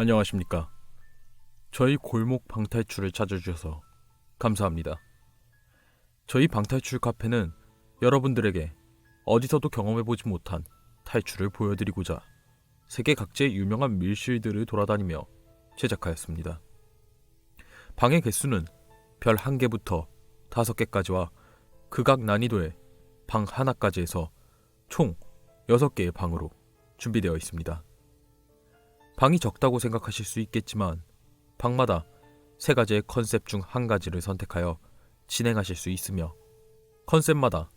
안녕하십니까. 저희 골목 방탈출을 찾아주셔서 감사합니다. 저희 방탈출 카페는 여러분들에게 어디서도 경험해보지 못한 탈출을 보여드리고자 세계 각지의 유명한 밀실들을 돌아다니며 제작하였습니다. 방의 개수는 별 한 개부터 다섯 개까지와 극악 난이도의 방 하나까지 해서 총 여섯 개의 방으로 준비되어 있습니다. 방이 적다고 생각하실 수 있겠지만 방마다 세 가지의 컨셉 중 한 가지를 선택하여 진행하실 수 있으며 컨셉마다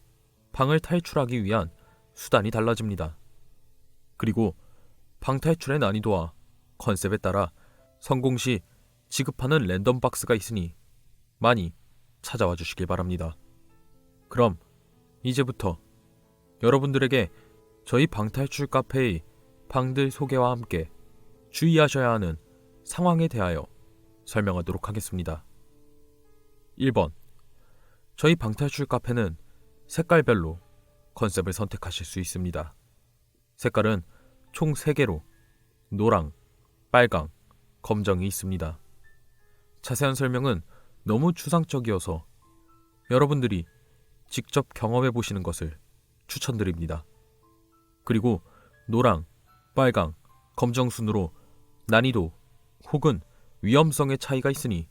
방을 탈출하기 위한 수단이 달라집니다. 그리고 방 탈출의 난이도와 컨셉에 따라 성공 시 지급하는 랜덤 박스가 있으니 많이 찾아와 주시길 바랍니다. 그럼 이제부터 여러분들에게 저희 방탈출 카페의 방들 소개와 함께 주의하셔야 하는 상황에 대하여 설명하도록 하겠습니다. 1번. 저희 방탈출 카페는 색깔별로 컨셉을 선택하실 수 있습니다. 색깔은 총 3개로 노랑, 빨강, 검정이 있습니다. 자세한 설명은 너무 추상적이어서 여러분들이 직접 경험해 보시는 것을 추천드립니다. 그리고 노랑, 빨강, 검정 순으로 난이도 혹은 위험성의 차이가 있으니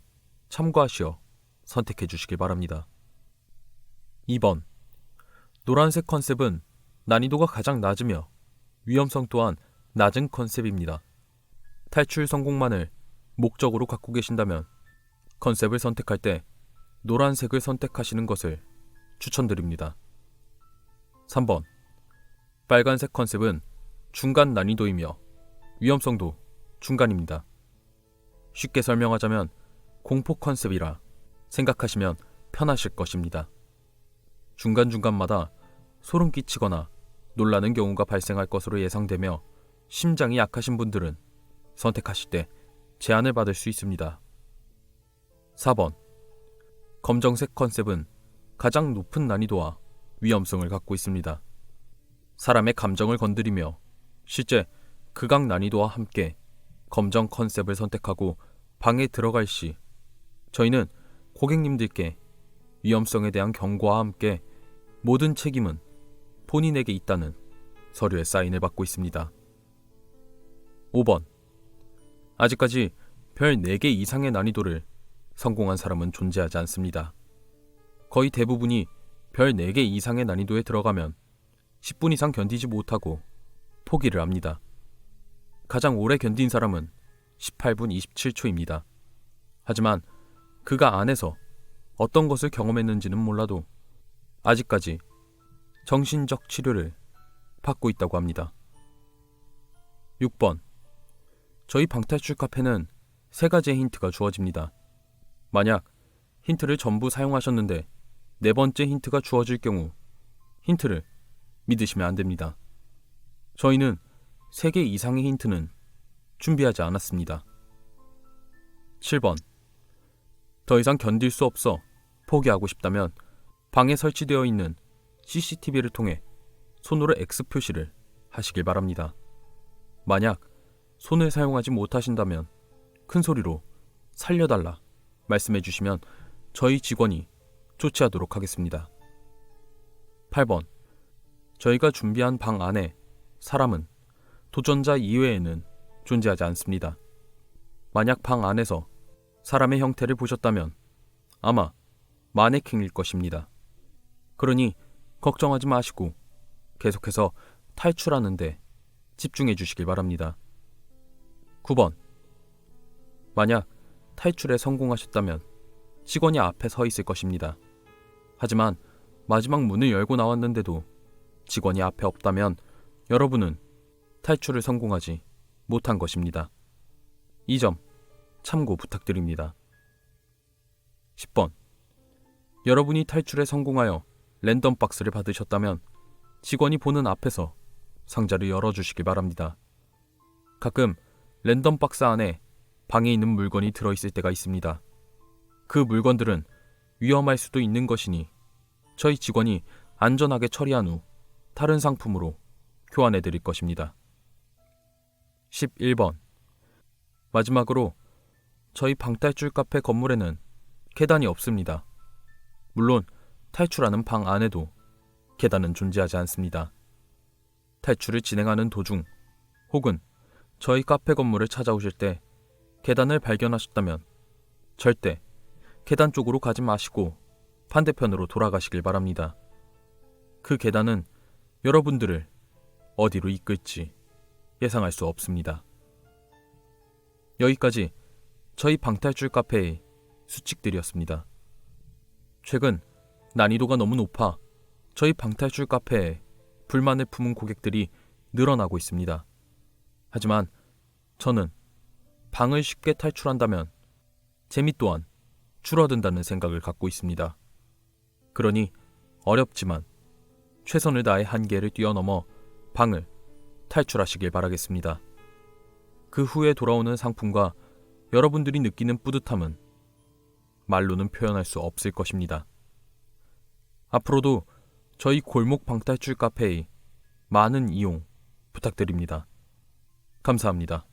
참고하시어 선택해 주시길 바랍니다. 2번. 노란색 컨셉은 난이도가 가장 낮으며 위험성 또한 낮은 컨셉입니다. 탈출 성공만을 목적으로 갖고 계신다면 컨셉을 선택할 때 노란색을 선택하시는 것을 추천드립니다. 3번. 빨간색 컨셉은 중간 난이도이며 위험성도 중간입니다. 쉽게 설명하자면 공포 컨셉이라 생각하시면 편하실 것입니다. 중간중간마다 소름 끼치거나 놀라는 경우가 발생할 것으로 예상되며 심장이 약하신 분들은 선택하실 때 제한을 받을 수 있습니다. 4번. 검정색 컨셉은 가장 높은 난이도와 위험성을 갖고 있습니다. 사람의 감정을 건드리며 실제 극악 난이도와 함께 검정 컨셉을 선택하고 방에 들어갈 시 저희는 고객님들께 위험성에 대한 경고와 함께 모든 책임은 본인에게 있다는 서류에 사인을 받고 있습니다. 5번. 아직까지 별 4개 이상의 난이도를 성공한 사람은 존재하지 않습니다. 거의 대부분이 별 4개 이상의 난이도에 들어가면 10분 이상 견디지 못하고 포기를 합니다. 가장 오래 견딘 사람은 18분 27초입니다. 하지만 그가 안에서 어떤 것을 경험했는지는 몰라도 아직까지 정신적 치료를 받고 있다고 합니다. 6번. 저희 방탈출 카페는 세 가지의 힌트가 주어집니다. 만약 힌트를 전부 사용하셨는데 네 번째 힌트가 주어질 경우 힌트를 믿으시면 안 됩니다. 저희는 3개 이상의 힌트는 준비하지 않았습니다. 7번. 더 이상 견딜 수 없어 포기하고 싶다면 방에 설치되어 있는 CCTV를 통해 손으로 X 표시를 하시길 바랍니다. 만약 손을 사용하지 못하신다면 큰 소리로 살려달라 말씀해 주시면 저희 직원이 조치하도록 하겠습니다. 8번. 저희가 준비한 방 안에 사람은 도전자 이외에는 존재하지 않습니다. 만약 방 안에서 사람의 형태를 보셨다면 아마 마네킹일 것입니다. 그러니 걱정하지 마시고 계속해서 탈출하는데 집중해 주시길 바랍니다. 9번. 만약 탈출에 성공하셨다면 직원이 앞에 서 있을 것입니다. 하지만 마지막 문을 열고 나왔는데도 직원이 앞에 없다면 여러분은 탈출을 성공하지 못한 것입니다. 이 점 참고 부탁드립니다. 10번. 여러분이 탈출에 성공하여 랜덤 박스를 받으셨다면 직원이 보는 앞에서 상자를 열어주시기 바랍니다. 가끔 랜덤 박스 안에 방에 있는 물건이 들어있을 때가 있습니다. 그 물건들은 위험할 수도 있는 것이니 저희 직원이 안전하게 처리한 후 다른 상품으로 교환해 드릴 것입니다. 11번. 마지막으로 저희 방탈출 카페 건물에는 계단이 없습니다. 물론 탈출하는 방 안에도 계단은 존재하지 않습니다. 탈출을 진행하는 도중 혹은 저희 카페 건물을 찾아오실 때 계단을 발견하셨다면 절대 계단 쪽으로 가지 마시고 반대편으로 돌아가시길 바랍니다. 그 계단은 여러분들을 어디로 이끌지 예상할 수 없습니다. 여기까지 저희 방탈출 카페의 수칙들이었습니다. 최근 난이도가 너무 높아 저희 방탈출 카페에 불만을 품은 고객들이 늘어나고 있습니다. 하지만 저는 방을 쉽게 탈출한다면 재미 또한 줄어든다는 생각을 갖고 있습니다. 그러니 어렵지만 최선을 다해 한계를 뛰어넘어 방을 탈출하시길 바라겠습니다. 그 후에 돌아오는 상품과 여러분들이 느끼는 뿌듯함은 말로는 표현할 수 없을 것입니다. 앞으로도 저희 골목 방탈출 카페의 많은 이용 부탁드립니다. 감사합니다.